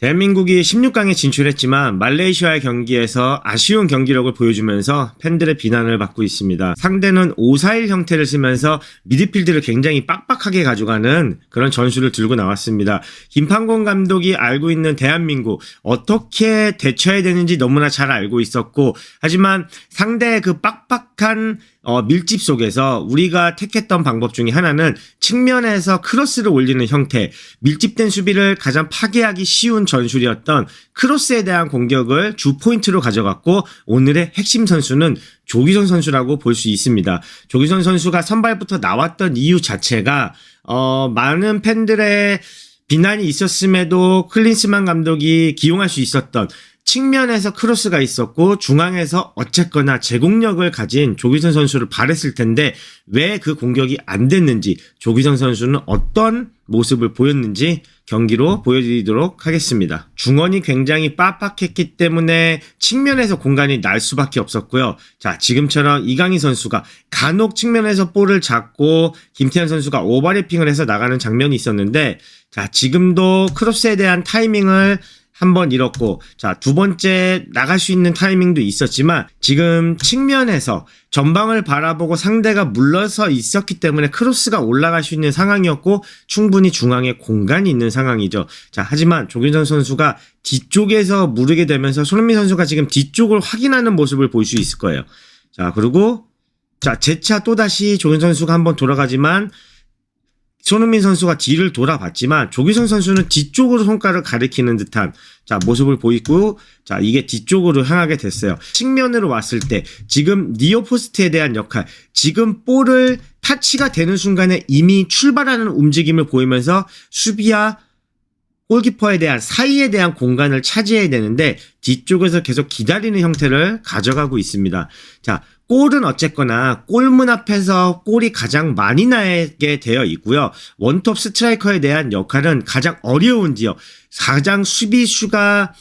대한민국이 16강에 진출했지만 말레이시아의 경기에서 아쉬운 경기력을 보여주면서 팬들의 비난을 받고 있습니다. 상대는 5-4-1 형태를 쓰면서 미드필드를 굉장히 빡빡하게 가져가는 그런 전술을 들고 나왔습니다. 김판곤 감독이 알고 있는 대한민국 어떻게 대처해야 되는지 너무나 잘 알고 있었고 하지만 상대의 그 빡빡한 어, 밀집 속에서 우리가 택했던 방법 중에 하나는 측면에서 크로스를 올리는 형태, 밀집된 수비를 가장 파괴하기 쉬운 전술이었던 크로스에 대한 공격을 주 포인트로 가져갔고 오늘의 핵심 선수는 조기선 선수라고 볼 수 있습니다. 조기선 선수가 선발부터 나왔던 이유 자체가 어, 많은 팬들의 비난이 있었음에도 클린스만 감독이 기용할 수 있었던 측면에서 크로스가 있었고 중앙에서 어쨌거나 제공력을 가진 조기선 선수를 바랬을 텐데 왜 그 공격이 안 됐는지 조기선 선수는 어떤 모습을 보였는지 경기로 보여드리도록 하겠습니다. 중원이 굉장히 빡빡했기 때문에 측면에서 공간이 날 수밖에 없었고요. 자, 지금처럼 이강인 선수가 간혹 측면에서 볼을 잡고 김태현 선수가 오버래핑을 해서 나가는 장면이 있었는데 자, 지금도 크로스에 대한 타이밍을 한 번 잃었고, 자, 두 번째 나갈 수 있는 타이밍도 있었지만, 지금 측면에서 전방을 바라보고 상대가 물러서 있었기 때문에 크로스가 올라갈 수 있는 상황이었고, 충분히 중앙에 공간이 있는 상황이죠. 자, 하지만 조균선 선수가 뒤쪽에서 무르게 되면서 손흥민 선수가 지금 뒤쪽을 확인하는 모습을 볼 수 있을 거예요. 자, 그리고, 자, 재차 또다시 조균 선수가 한번 돌아가지만, 손흥민 선수가 뒤를 돌아봤지만 조기성 선수는 뒤쪽으로 손가락을 가리키는 듯한 자 모습을 보이고 자 이게 뒤쪽으로 향하게 됐어요. 측면으로 왔을 때 지금 니어 포스트에 대한 역할 지금 볼을 타치가 되는 순간에 이미 출발하는 움직임을 보이면서 수비와 골키퍼에 대한 사이에 대한 공간을 차지해야 되는데 뒤쪽에서 계속 기다리는 형태를 가져가고 있습니다. 자, 골은 어쨌거나 골문 앞에서 골이 가장 많이 나게 되어 있고요. 원톱 스트라이커에 대한 역할은 가장 어려운 지역, 가장 수비수가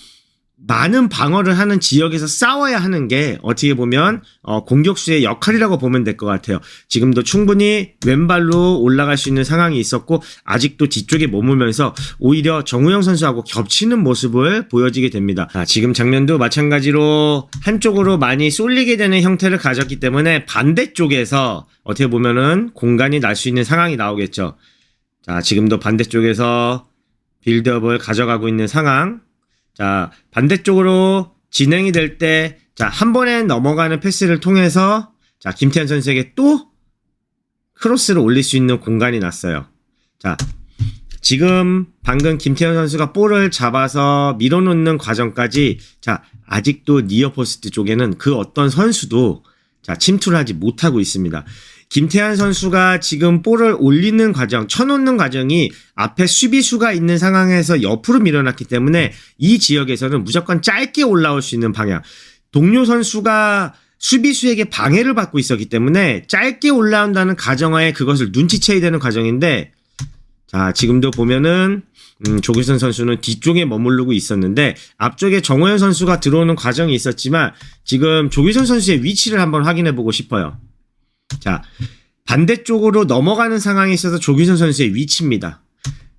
많은 방어를 하는 지역에서 싸워야 하는 게 어떻게 보면 어, 공격수의 역할이라고 보면 될 것 같아요. 지금도 충분히 왼발로 올라갈 수 있는 상황이 있었고 아직도 뒤쪽에 머물면서 오히려 정우영 선수하고 겹치는 모습을 보여지게 됩니다. 아, 지금 장면도 마찬가지로 한쪽으로 많이 쏠리게 되는 형태를 가졌기 때문에 반대쪽에서 어떻게 보면은 공간이 날 수 있는 상황이 나오겠죠. 자, 지금도 반대쪽에서 빌드업을 가져가고 있는 상황. 자, 반대쪽으로 진행이 될 때, 자, 한 번에 넘어가는 패스를 통해서, 자, 김태현 선수에게 또 크로스를 올릴 수 있는 공간이 났어요. 자, 지금 방금 김태현 선수가 볼을 잡아서 밀어놓는 과정까지, 자, 아직도 니어포스트 쪽에는 그 어떤 선수도, 자, 침투를 하지 못하고 있습니다. 김태환 선수가 지금 볼을 올리는 과정, 쳐놓는 과정이 앞에 수비수가 있는 상황에서 옆으로 밀어놨기 때문에 이 지역에서는 무조건 짧게 올라올 수 있는 방향. 동료 선수가 수비수에게 방해를 받고 있었기 때문에 짧게 올라온다는 가정하에 그것을 눈치채야 되는 과정인데 자, 지금도 보면은 음, 조규선 선수는 뒤쪽에 머무르고 있었는데 앞쪽에 정호연 선수가 들어오는 과정이 있었지만 지금 조규선 선수의 위치를 한번 확인해 보고 싶어요. 자, 반대쪽으로 넘어가는 상황에 있어서 조규선 선수의 위치입니다.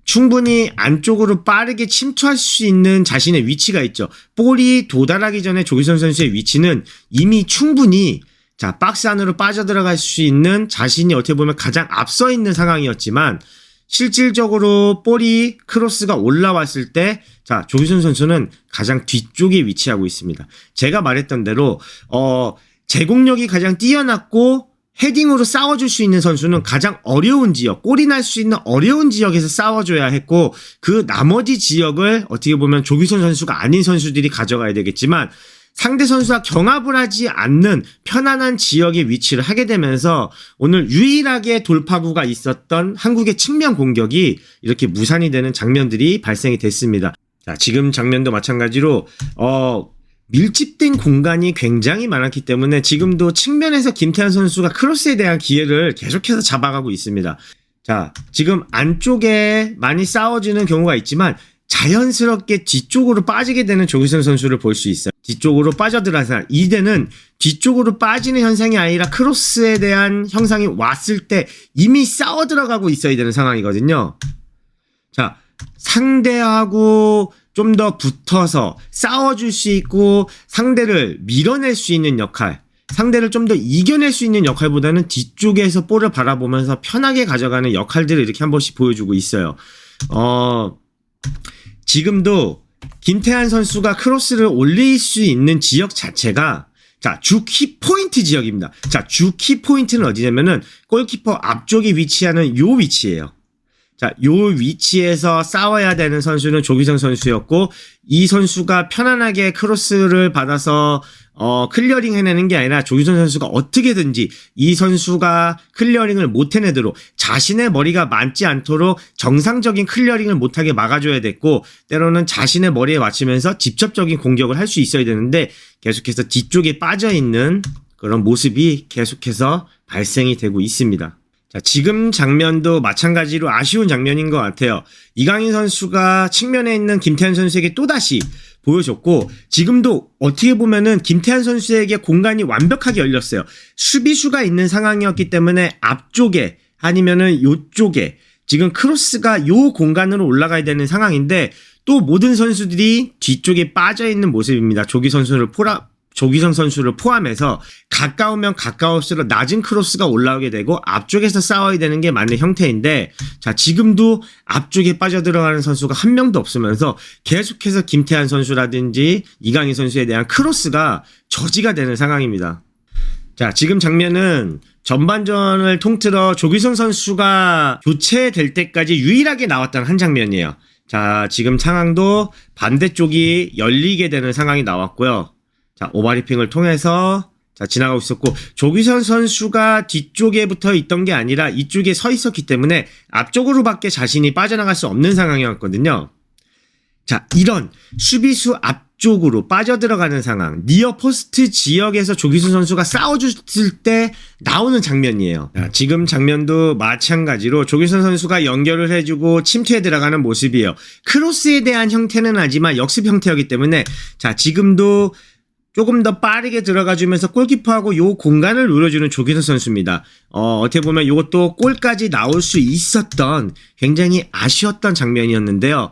충분히 안쪽으로 빠르게 침투할 수 있는 자신의 위치가 있죠. 볼이 도달하기 전에 조규선 선수의 위치는 이미 충분히 자, 박스 안으로 빠져들어갈 수 있는 자신이 어떻게 보면 가장 앞서 있는 상황이었지만 실질적으로 볼이 크로스가 올라왔을 때 자, 조규선 선수는 가장 뒤쪽에 위치하고 있습니다. 제가 말했던 대로 어 제공력이 가장 뛰어났고 헤딩으로 싸워줄 수 있는 선수는 가장 어려운 지역, 골이 날 수 있는 어려운 지역에서 싸워줘야 했고, 그 나머지 지역을 어떻게 보면 조기선 선수가 아닌 선수들이 가져가야 되겠지만, 상대 선수와 경합을 하지 않는 편안한 지역에 위치를 하게 되면서 오늘 유일하게 돌파구가 있었던 한국의 측면 공격이 이렇게 무산이 되는 장면들이 발생이 됐습니다. 자, 지금 장면도 마찬가지로, 어, 밀집된 공간이 굉장히 많았기 때문에 지금도 측면에서 김태환 선수가 크로스에 대한 기회를 계속해서 잡아가고 있습니다. 자, 지금 안쪽에 많이 싸워지는 경우가 있지만 자연스럽게 뒤쪽으로 빠지게 되는 조기선 선수를 볼 수 있어요. 뒤쪽으로 빠져들어서 이때는 뒤쪽으로 빠지는 현상이 아니라 크로스에 대한 형상이 왔을 때 이미 싸워 들어가고 있어야 되는 상황이거든요. 자, 상대하고 좀 더 붙어서 싸워줄 수 있고 상대를 밀어낼 수 있는 역할, 상대를 좀 더 이겨낼 수 있는 역할보다는 뒤쪽에서 볼을 바라보면서 편하게 가져가는 역할들을 이렇게 한 번씩 보여주고 있어요. 어, 지금도 김태한 선수가 크로스를 올릴 수 있는 지역 자체가 자, 주 키포인트 지역입니다. 자, 주 키포인트는 어디냐면은 골키퍼 앞쪽에 위치하는 요 위치예요. 자, 요 위치에서 싸워야 되는 선수는 조기성 선수였고 이 선수가 편안하게 크로스를 받아서 어 클리어링 해내는 게 아니라 조기성 선수가 어떻게든지 이 선수가 클리어링을 못 해내도록 자신의 머리가 맞지 않도록 정상적인 클리어링을 못하게 막아줘야 됐고 때로는 자신의 머리에 맞추면서 직접적인 공격을 할 수 있어야 되는데 계속해서 뒤쪽에 빠져 있는 그런 모습이 계속해서 발생이 되고 있습니다. 자, 지금 장면도 마찬가지로 아쉬운 장면인 것 같아요. 이강인 선수가 측면에 있는 김태현 선수에게 또다시 보여줬고, 지금도 어떻게 보면은 김태현 선수에게 공간이 완벽하게 열렸어요. 수비수가 있는 상황이었기 때문에 앞쪽에 아니면은 요쪽에 지금 크로스가 요 공간으로 올라가야 되는 상황인데, 또 모든 선수들이 뒤쪽에 빠져 있는 모습입니다. 조기 선수를 포라, 조기성 선수를 포함해서 가까우면 가까울수록 낮은 크로스가 올라오게 되고 앞쪽에서 싸워야 되는 게 맞는 형태인데 자 지금도 앞쪽에 빠져들어가는 선수가 한 명도 없으면서 계속해서 김태한 선수라든지 이강인 선수에 대한 크로스가 저지가 되는 상황입니다. 자 지금 장면은 전반전을 통틀어 조기성 선수가 교체될 때까지 유일하게 나왔던 한 장면이에요. 자 지금 상황도 반대쪽이 열리게 되는 상황이 나왔고요. 자, 오바리핑을 통해서 자, 지나가고 있었고, 조기선 선수가 뒤쪽에 붙어 있던 게 아니라 이쪽에 서 있었기 때문에 앞쪽으로밖에 자신이 빠져나갈 수 없는 상황이었거든요. 자, 이런 수비수 앞쪽으로 빠져들어가는 상황, 니어 포스트 지역에서 조기수 선수가 싸워줬을 때 나오는 장면이에요. 자, 지금 장면도 마찬가지로 조기선 선수가 연결을 해주고 침투에 들어가는 모습이에요. 크로스에 대한 형태는 하지만 역습 형태이기 때문에 자, 지금도 조금 더 빠르게 들어가주면서 골키퍼하고 요 공간을 노려주는 조기선 선수입니다. 어, 어떻게 보면 이것도 골까지 나올 수 있었던 굉장히 아쉬웠던 장면이었는데요.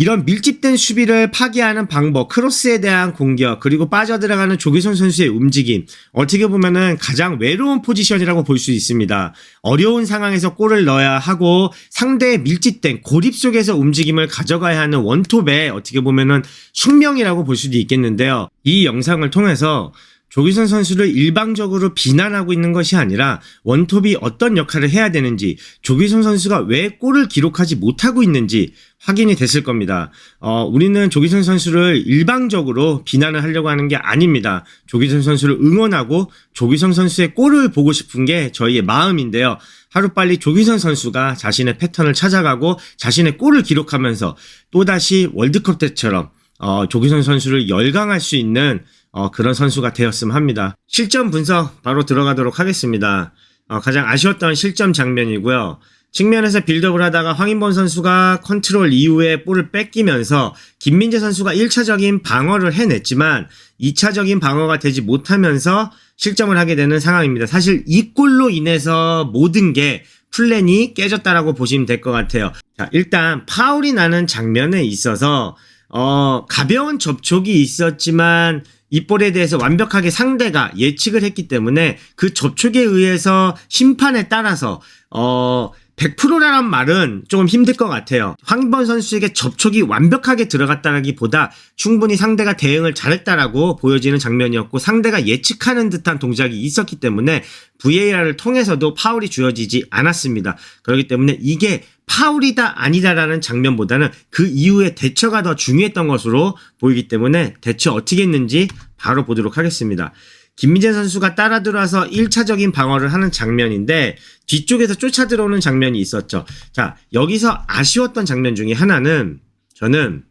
이런 밀집된 수비를 파괴하는 방법, 크로스에 대한 공격, 그리고 빠져들어가는 조기선 선수의 움직임, 어떻게 보면은 가장 외로운 포지션이라고 볼 수 있습니다. 어려운 상황에서 골을 넣어야 하고 상대의 밀집된 고립 속에서 움직임을 가져가야 하는 원톱에 어떻게 보면은 숙명이라고 볼 수도 있겠는데요. 이 영상을 통해서 조기선 선수를 일방적으로 비난하고 있는 것이 아니라 원톱이 어떤 역할을 해야 되는지 조기선 선수가 왜 골을 기록하지 못하고 있는지 확인이 됐을 겁니다. 어, 우리는 조기선 선수를 일방적으로 비난을 하려고 하는 게 아닙니다. 조기선 선수를 응원하고 조기선 선수의 골을 보고 싶은 게 저희의 마음인데요. 하루빨리 조기선 선수가 자신의 패턴을 찾아가고 자신의 골을 기록하면서 또다시 월드컵 때처럼 어, 조기선 선수를 열강할 수 있는 어, 그런 선수가 되었으면 합니다. 실점 분석 바로 들어가도록 하겠습니다. 어, 가장 아쉬웠던 실점 장면이고요. 측면에서 빌드업을 하다가 황인범 선수가 컨트롤 이후에 볼을 뺏기면서 김민재 선수가 1차적인 방어를 해냈지만 2차적인 방어가 되지 못하면서 실점을 하게 되는 상황입니다. 사실 이 골로 인해서 모든 게 플랜이 깨졌다라고 보시면 될 것 같아요. 자, 일단 파울이 나는 장면에 있어서 어, 가벼운 접촉이 있었지만 이 볼에 대해서 완벽하게 상대가 예측을 했기 때문에 그 접촉에 의해서 심판에 따라서 어 100%라는 말은 조금 힘들 것 같아요. 황인범 선수에게 접촉이 완벽하게 들어갔다기보다 충분히 상대가 대응을 잘했다라고 보여지는 장면이었고 상대가 예측하는 듯한 동작이 있었기 때문에 VAR을 통해서도 파울이 주어지지 않았습니다. 그렇기 때문에 이게 파울이다 아니다라는 장면보다는 그 이후에 대처가 더 중요했던 것으로 보이기 때문에 대처 어떻게 했는지 바로 보도록 하겠습니다. 김민재 선수가 따라 들어와서 1차적인 방어를 하는 장면인데 뒤쪽에서 쫓아 들어오는 장면이 있었죠. 자, 여기서 아쉬웠던 장면 중에 하나는 저는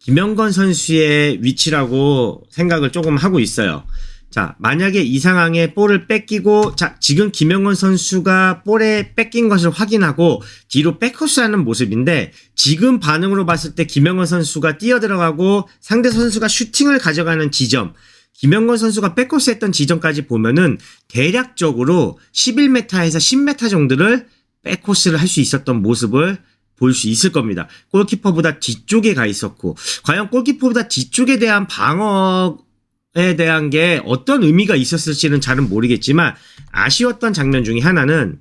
김영건 선수의 위치라고 생각을 조금 하고 있어요. 자, 만약에 이 상황에 볼을 뺏기고, 자, 지금 김영건 선수가 볼에 뺏긴 것을 확인하고 뒤로 백커스하는 모습인데, 지금 반응으로 봤을 때 김영건 선수가 뛰어들어가고 상대 선수가 슈팅을 가져가는 지점, 김영건 선수가 백코스 했던 지점까지 보면은 대략적으로 11m에서 10m 정도를 백코스를 할 수 있었던 모습을 볼 수 있을 겁니다. 골키퍼보다 뒤쪽에 가 있었고 과연 골키퍼보다 뒤쪽에 대한 방어 에 대한 게 어떤 의미가 있었을지는 잘은 모르겠지만 아쉬웠던 장면 중에 하나는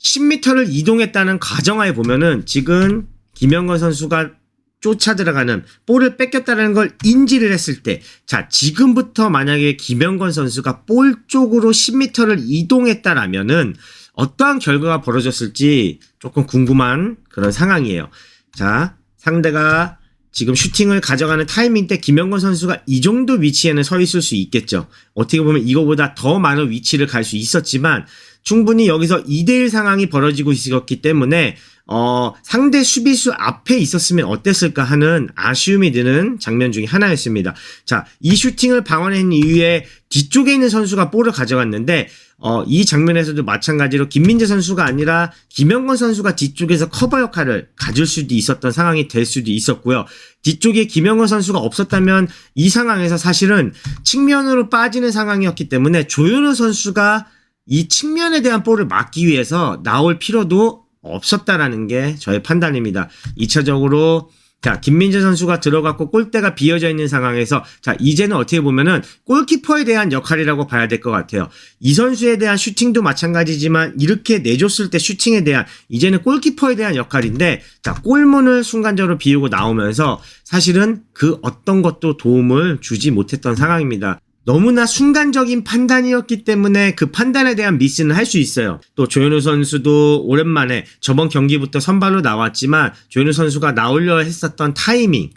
10m를 이동했다는 가정하에 보면은 지금 김영건 선수가 쫓아 들어가는 볼을 뺏겼다는 걸 인지를 했을 때, 자, 지금부터 만약에 김영건 선수가 볼 쪽으로 10m를 이동했다라면은 어떠한 결과가 벌어졌을지 조금 궁금한 그런 상황이에요. 자, 상대가 지금 슈팅을 가져가는 타이밍 때 김영건 선수가 이 정도 위치에는 서 있을 수 있겠죠. 어떻게 보면 이거보다 더 많은 위치를 갈 수 있었지만 충분히 여기서 2대1 상황이 벌어지고 있었기 때문에 어, 상대 수비수 앞에 있었으면 어땠을까 하는 아쉬움이 드는 장면 중에 하나였습니다. 자, 이 슈팅을 방어한 이후에 뒤쪽에 있는 선수가 볼을 가져갔는데 어, 이 장면에서도 마찬가지로 김민재 선수가 아니라 김영건 선수가 뒤쪽에서 커버 역할을 가질 수도 있었던 상황이 될 수도 있었고요. 뒤쪽에 김영건 선수가 없었다면 이 상황에서 사실은 측면으로 빠지는 상황이었기 때문에 조현우 선수가 이 측면에 대한 볼을 막기 위해서 나올 필요도 없었다라는 게 저의 판단입니다. 2차적으로 자, 김민재 선수가 들어갔고 골대가 비어져 있는 상황에서 자, 이제는 어떻게 보면은 골키퍼에 대한 역할이라고 봐야 될 것 같아요. 이 선수에 대한 슈팅도 마찬가지지만 이렇게 내줬을 때 슈팅에 대한 이제는 골키퍼에 대한 역할인데 자, 골문을 순간적으로 비우고 나오면서 사실은 그 어떤 것도 도움을 주지 못했던 상황입니다. 너무나 순간적인 판단이었기 때문에 그 판단에 대한 미스는 할 수 있어요. 또 조현우 선수도 오랜만에 저번 경기부터 선발로 나왔지만 조현우 선수가 나오려 했었던 타이밍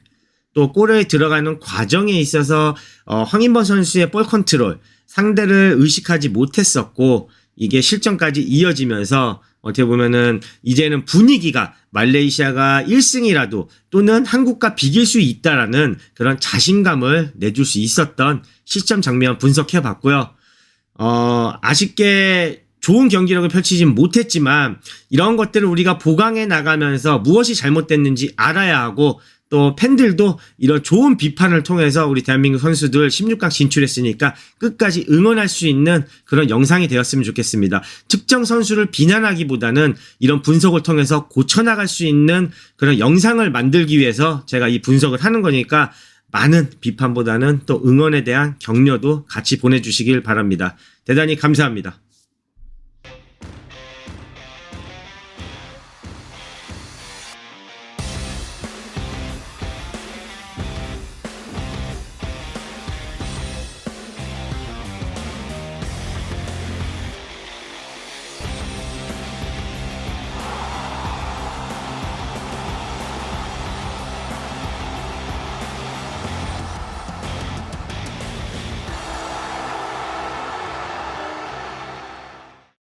또 골에 들어가는 과정에 있어서 어, 황인범 선수의 볼 컨트롤 상대를 의식하지 못했었고 이게 실점까지 이어지면서 어떻게 보면은 이제는 분위기가 말레이시아가 1승이라도 또는 한국과 비길 수 있다라는 그런 자신감을 내줄 수 있었던 시점 장면 분석해 봤고요. 어, 아쉽게 좋은 경기력을 펼치진 못했지만 이런 것들을 우리가 보강해 나가면서 무엇이 잘못됐는지 알아야 하고 또 팬들도 이런 좋은 비판을 통해서 우리 대한민국 선수들 16강 진출했으니까 끝까지 응원할 수 있는 그런 영상이 되었으면 좋겠습니다. 특정 선수를 비난하기보다는 이런 분석을 통해서 고쳐나갈 수 있는 그런 영상을 만들기 위해서 제가 이 분석을 하는 거니까 많은 비판보다는 또 응원에 대한 격려도 같이 보내주시길 바랍니다. 대단히 감사합니다.